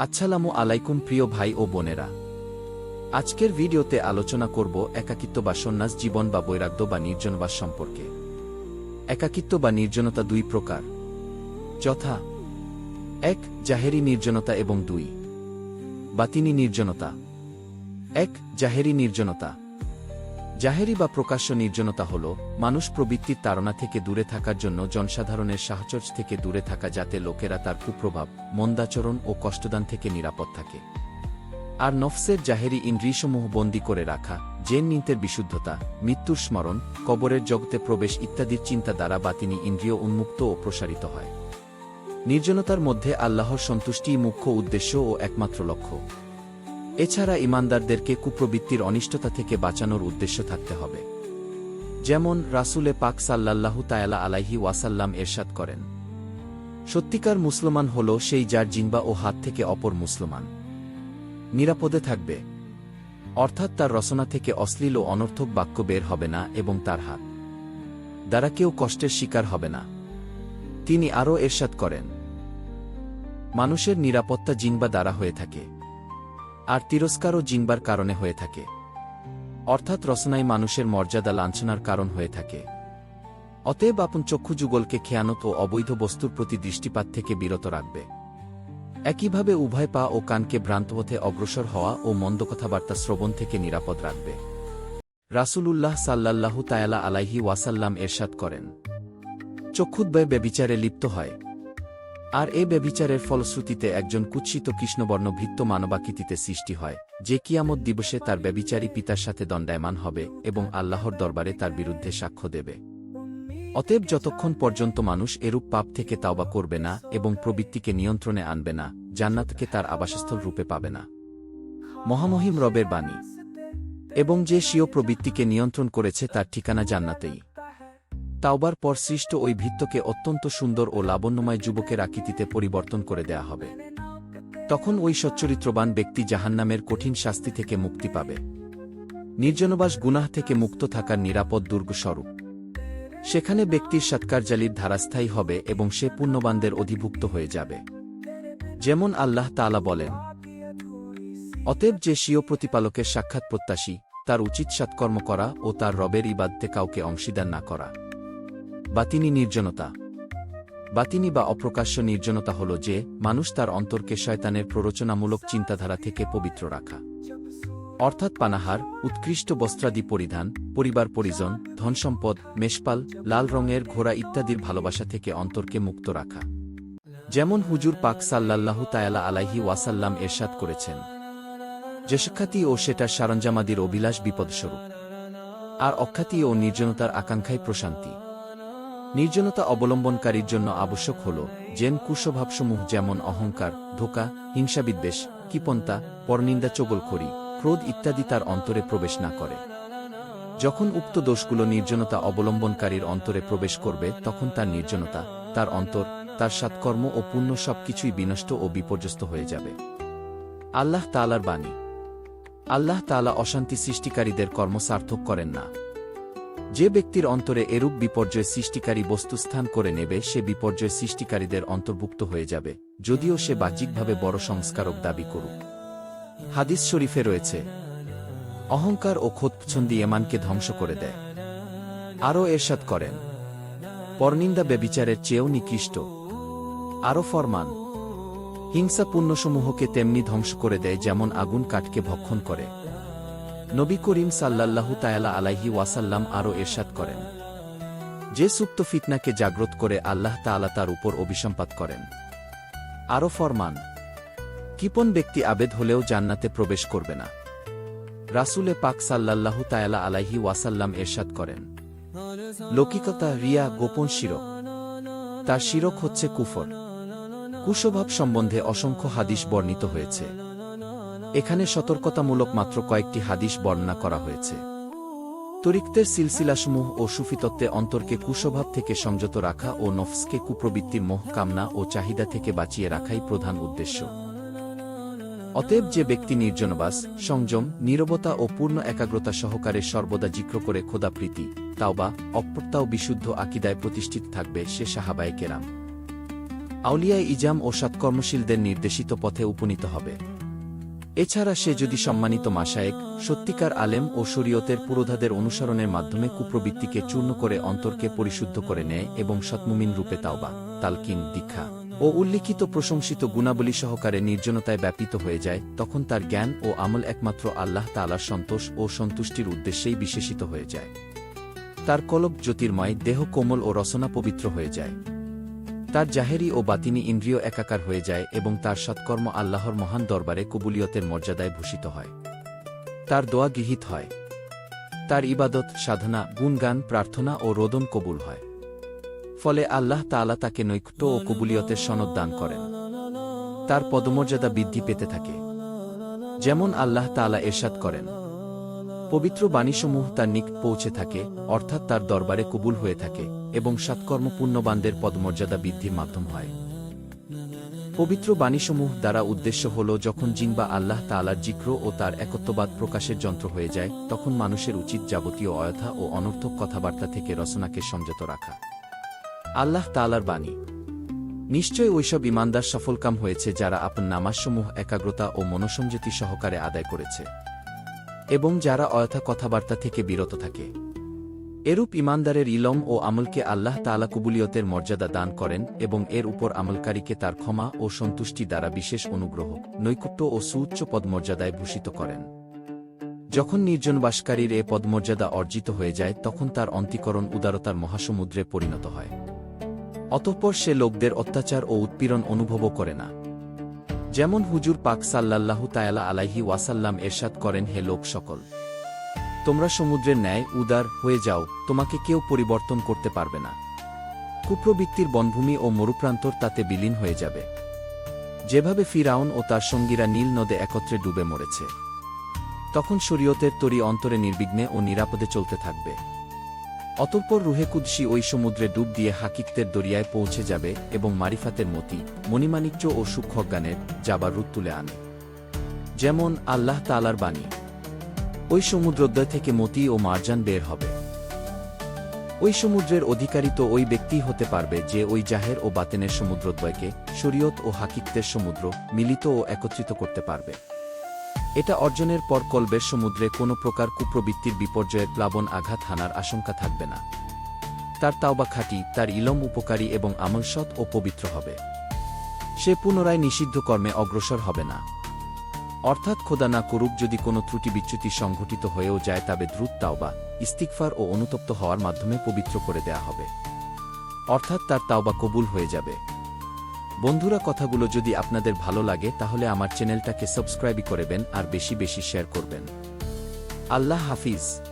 আচ্ছালামু আলাইকুম প্রিয় ভাই ও বোনেরা। আজকের ভিডিওতে আলোচনা করব একাকিত্ব বা সন্ন্যাস জীবন বা বৈরাগ্য বা নির্জনবাস সম্পর্কে। একাকিত্ব বা নির্জনতা দুই প্রকার। যথা, এক, জাহেরি নির্জনতা এবং দুই, বাতিনি নির্জনতা। এক, জাহেরি নির্জনতা। জাহেরি বা প্রকাশ্য নির্জনতা হল, মানুষ প্রবৃত্তির তাড়না থেকে দূরে থাকার জন্য জনসাধারণের সাহচর্য থেকে দূরে থাকা যাতে লোকেরা তার কুপ্রভাব, মন্দাচরণ ও কষ্টদান থেকে নিরাপদ থাকে। আর নফসের জাহেরি ইন্দ্রিয়সমূহ বন্দী করে রাখা, জেন নিন্তের বিশুদ্ধতা, মৃত্যুর স্মরণ, কবরের জগতে প্রবেশ ইত্যাদির চিন্তা দ্বারা বাতিনি ইন্দ্রিয় উন্মুক্ত ও প্রসারিত হয়। নির্জনতার মধ্যে আল্লাহর সন্তুষ্টিই মুখ্য উদ্দেশ্য ও একমাত্র লক্ষ্য। এছাড়া ইমানদারদেরকে কুপ্রবৃত্তির অনিষ্টতা থেকে বাঁচানোর উদ্দেশ্য থাকতে হবে। যেমন রাসুলে পাক সাল্লাল্লাহু তায়ালা আলাইহি ওয়াসাল্লাম এরশাদ করেন, সত্যিকার মুসলমান হল সেই যার জিনবা ও হাত থেকে অপর মুসলমান। নিরাপদে থাকবে। অর্থাৎ তার রচনা থেকে অশ্লীল ও অনর্থক বাক্য বের হবে না এবং তার হাত দ্বারা কেউ কষ্টের শিকার হবে না। তিনি আরও এরশাদ করেন, মানুষের নিরাপত্তা জিনবা দ্বারা হয়ে থাকে। আর তিরস্কারও জিনবার কারণে হয়ে থাকে। অর্থাৎ রচনাই মানুষের মর্যাদা লাঞ্ছনার কারণ হয়ে থাকে। অতএব আপন চক্ষু যুগলকে খেয়ানত ও অবৈধ বস্তুর প্রতি দৃষ্টিপাত থেকে বিরত রাখবে। একইভাবে উভয় পা ও কানকে ভ্রান্তপথে অগ্রসর হওয়া ও মন্দ কথাবার্তা শ্রবণ থেকে নিরাপদ রাখবে। রাসূলুল্লাহ সাল্লাল্লাহু তায়ালা আলাইহি ওয়াসাল্লাম এরশাদ করেন, চক্ষুদ্বয় ব্যবিচারে লিপ্ত হয়। আর এ ব্যবিচারের ফলশ্রুতিতে একজন কুৎসিত কৃষ্ণবর্ণ ভিত্ত মানবাকৃতিতে সৃষ্টি হয়, যে কিয়ামত দিবসে তার ব্যবিচারী পিতার সাথে দণ্ডায়মান হবে এবং আল্লাহর দরবারে তার বিরুদ্ধে সাক্ষ্য দেবে। অতএব যতক্ষণ পর্যন্ত মানুষ এরূপ পাপ থেকে তাওবা করবে না এবং প্রবৃত্তিকে নিয়ন্ত্রণে আনবে না, জান্নাতকে তার আবাসস্থল রূপে পাবে না। মহামহিম রবের বাণী। এবং যে স্বীয় প্রবৃত্তিকে নিয়ন্ত্রণ করেছে তার ঠিকানা জান্নাতেই। তাওবার পর সৃষ্ট ওই ভিত্তকে অত্যন্ত সুন্দর ও লাবণ্যময় যুবকের আকৃতিতে পরিবর্তন করে দেয়া হবে। তখন ওই সচ্চরিত্রবান ব্যক্তি জাহান্নামের কঠিন শাস্তি থেকে মুক্তি পাবে। নির্জনবাস গুনাহ থেকে মুক্ত থাকার নিরাপদ দুর্গ স্বরূপ সেখানে ব্যক্তির সৎকারজালির ধারাস্থায়ী হবে এবং সে পুণ্যবানদের অধিভুক্ত হয়ে যাবে। যেমন আল্লাহ তালা বলেন, অতএব যে স্বীয় প্রতিপালকের সাক্ষাৎ প্রত্যাশী, তার উচিত সৎকর্ম করা ও তার রবের ইবাদতে কাউকে অংশীদার না করা। বাতিনি নির্জনতা। বাতিনি বা অপ্রকাশ্য নির্জনতা হল যে, মানুষ তার অন্তরকে শয়তানের প্ররোচনামূলক চিন্তাধারা থেকে পবিত্র রাখা। অর্থাৎ পানাহার, উৎকৃষ্ট বস্ত্রাদি পরিধান, পরিবার পরিজন, ধনসম্পদ, মেষপাল, লাল রঙের ঘোড়া ইত্যাদির ভালোবাসা থেকে অন্তরকে মুক্ত রাখা। যেমন হুজুর পাক সাল্লাল্লাহু তায়ালা আলাইহি ওয়াসাল্লাম এরশাদ করেছেন যেসখ্যাতি ও সেটার সারঞ্জামাদির অভিলাষ বিপদস্বরূপ। আর অখ্যাতি ও নির্জনতার আকাঙ্ক্ষায় প্রশান্তি। নির্জনতা অবলম্বনকারীর জন্য আবশ্যক হল জেন কুশভাবসমূহ যেমন অহংকার, ধোকা, হিংসাবিদ্বেষ কিপন্তা পরনিন্দা চগলখড়ি, ক্রোধ ইত্যাদি তার অন্তরে প্রবেশ না করে। যখন উক্ত দোষগুলো নির্জনতা অবলম্বনকারীর অন্তরে প্রবেশ করবে, তখন তার নির্জনতা, তার অন্তর, তার সৎকর্ম ও পুণ্য সবকিছুই বিনষ্ট ও বিপর্যস্ত হয়ে যাবে। আল্লাহ তালার বাণী। আল্লাহ তালা অশান্তি সৃষ্টিকারীদের কর্ম সার্থক করেন না। যে ব্যক্তির অন্তরে এরূপ বিপর্যয় সৃষ্টিকারী বস্তুস্থান করে নেবে, সে বিপর্যয় সৃষ্টিকারীদের অন্তর্ভুক্ত হয়ে যাবে, যদিও সে বাহ্যিকভাবে বড় সংস্কারক দাবি করুক। হাদিস শরীফে রয়েছে, অহংকার ও খোদপছন্দি এমানকে ধ্বংস করে দেয়। আরও এরশাদ করেন, পরনিন্দা বেবিচারের চেয়েও নিকৃষ্ট। আরও ফরমান হিংসা পুণ্যসমূহকে তেমনি ধ্বংস করে দেয় যেমন আগুন কাঠকে ভক্ষণ করে। নবী করিম সাল্লাল্লাহু তায়ালা আলাইহি ওয়াসাল্লাম আরও এরশাদ করেন। যে সুপ্ত ফিতনাকে জাগ্রত করে আল্লাহ তাআলা তার উপর অভিসম্পাত করেন। আরও ফরমান কিপন ব্যক্তি আবেদ হলেও জান্নাতে প্রবেশ করবে না। রাসুলে পাক সাল্লাল্লাহু তায়ালা আলাইহি ওয়াসাল্লাম এরশাদ করেন। লৌকিকতা রিয়া গোপন শিরক। তার শিরক হচ্ছে কুফর। কুস্বভাব সম্বন্ধে অসংখ্য হাদিস বর্ণিত হয়েছে। এখানে সতর্কতামূলক মাত্র কয়েকটি হাদিস বর্ণনা করা হয়েছে। তরিক্তের সিলসিলাসমূহ ও সুফিতত্ত্বে অন্তরকে কুস্বভাব থেকে সংযত রাখা ও নফসকে কুপ্রবৃত্তির মোহ, কামনা ও চাহিদা থেকে বাঁচিয়ে রাখাই প্রধান উদ্দেশ্য। অতএব যে ব্যক্তি নির্জনবাস, সংযম, নীরবতা ও পূর্ণ একাগ্রতা সহকারে সর্বদা জিক্র করে খোদাপ্রীতি তাও বা অপ্রত্যাও বিশুদ্ধ আকিদায় প্রতিষ্ঠিত থাকবে সে সাহাবায় কেরাম। আউলিয়ায় ইজাম ও সৎকর্মশীলদের নির্দেশিত পথে উপনীত হবে। এছাড়া সে যদি সম্মানিত মাসায়েক সত্যিকার আলেম ও শরীয়তের পুরোধাদের অনুসরণের মাধ্যমে কুপ্রবৃত্তিকে চূর্ণ করে অন্তরকে পরিশুদ্ধ করে নেয় এবং সৎমুমিন রূপে তাওবা, তালকিন, দীক্ষা ও উল্লিখিত প্রশংসিত গুণাবলী সহকারে নির্জনতায় ব্যাপিত হয়ে যায়, তখন তার জ্ঞান ও আমল একমাত্র আল্লাহ তালার সন্তোষ ও সন্তুষ্টির উদ্দেশ্যেই বিশেষিত হয়ে যায়। তার কলব জ্যোতির্ময়, দেহ কোমল ও রসনা পবিত্র হয়ে যায়। তার জাহেরি ও বাতিনি ইন্দ্রিয় একাকার হয়ে যায় এবং তার সৎকর্ম আল্লাহর মহান দরবারে কবুলিয়তের মর্যাদায় ভূষিত হয়। তার দোয়া গৃহীত হয়। তার ইবাদত, সাধনা, গুণগান, প্রার্থনা ও রোদন কবুল হয়। ফলে আল্লাহ তাআলা তাকে নৈকট্য ও কবুলিয়তের সনদ দান করেন। তার পদমর্যাদা বৃদ্ধি পেতে থাকে। যেমন আল্লাহ তাআলা এরশাদ করেন, পবিত্র বাণীসমূহ তার নিক পৌঁছে থাকে, অর্থাৎ তার দরবারে কবুল হয়ে থাকে। এবং সৎকর্ম পুণ্যবানদের পদমর্যাদা বৃদ্ধির মাধ্যম হয়। পবিত্র বাণীসমূহ দ্বারা উদ্দেশ্য হল, যখন জিন বা আল্লাহ তালার জিক্র ও তার একত্ববাদ প্রকাশের যন্ত্র হয়ে যায়, তখন মানুষের উচিত যাবতীয় অয়থা ও অনর্থক কথাবার্তা থেকে রচনাকে সংযত রাখা। আল্লাহ তালার বাণী। নিশ্চয় ওইসব ইমানদার সফলকাম হয়েছে যারা আপন নামাজসমূহ, একাগ্রতা ও মনোসংযতি সহকারে আদায় করেছে। এবং যারা অয়থা কথাবার্তা থেকে বিরত থাকে। এরূপ ইমানদারের ইলম ও আমলকে আল্লাহ তাআলা কুবুলিয়তের মর্যাদা দান করেন এবং এর উপর আমলকারীকে তার ক্ষমা ও সন্তুষ্টি দ্বারা বিশেষ অনুগ্রহ, নৈকট্য ও সুউচ্চ পদমর্যাদায় ভূষিত করেন। যখন নির্জনবাসকারীর এ পদমর্যাদা অর্জিত হয়ে যায়, তখন তার অন্তিকরণ উদারতার মহাসমুদ্রে পরিণত হয়। অতঃপর সে লোকদের অত্যাচার ও উৎপীড়ন অনুভবও করে না। যেমন হুজুর পাক সাল্লাল্লাহু তায়ালা আলাইহি ওয়াসাল্লাম এরশাদ করেন, হে লোক সকল তোমরা সমুদ্রের ন্যায় উদার হয়ে যাও, তোমাকে কেউ পরিবর্তন করতে পারবে না। কুপ্রবৃত্তির বনভূমি ও মরুপ্রান্তর তাতে বিলীন হয়ে যাবে। যেভাবে ফিরাউন ও তার সঙ্গীরা নীল নদে একত্রে ডুবে মরেছে, তখন শরীয়তের তরি অন্তরে নির্বিঘ্নে ও নিরাপদে চলতে থাকবে। অতঃপর রুহে কুদ্সি ওই সমুদ্রে ডুব দিয়ে হাকিকতের দরিয়ায় পৌঁছে যাবে এবং মারিফাতের মতি, মণিমাণিক্য ও সূক্ষ্মজ্ঞানের যাবার রূপ তুলে আনে। যেমন আল্লাহ তালার বাণী ওই সমুদ্রোদ্বয় থেকে মতি ও মারজান বের হবে। ওই সমুদ্রের অধিকারী তো ওই ব্যক্তিই হতে পারবে যে ওই জাহের ও বাতেনের সমুদ্রদ্বয়কে শরীয়ত ও হাকিকতের সমুদ্র মিলিত ও একত্রিত করতে পারবে। এটা অর্জনের পর কলবের সমুদ্রে কোনো প্রকার কুপ্রবৃত্তির বিপর্যয়ের প্লাবন আঘাত হানার আশঙ্কা থাকবে না। তার তাওবা খাঁটি, তার ইলম উপকারী এবং আমলসৎ ও পবিত্র হবে। সে পুনরায় নিষিদ্ধ কর্মে অগ্রসর হবে না। অর্থাৎ খোদা না করুক যদি কোনো ত্রুটি বিচ্যুতি সংঘটিত হয়েও যায় তবে দ্রুত তাওবা ইস্তিকফার ও অনুতপ্ত হওয়ার মাধ্যমে পবিত্র করে দেয়া হবে। অর্থাৎ তার তাওবা কবুল হয়ে যাবে। বন্ধুরা, কথাগুলো যদি আপনাদের ভালো লাগে, তাহলে আমার চ্যানেলটাকে সাবস্ক্রাইব করবেন আর বেশি বেশি শেয়ার করবেন। আল্লাহ হাফিজ।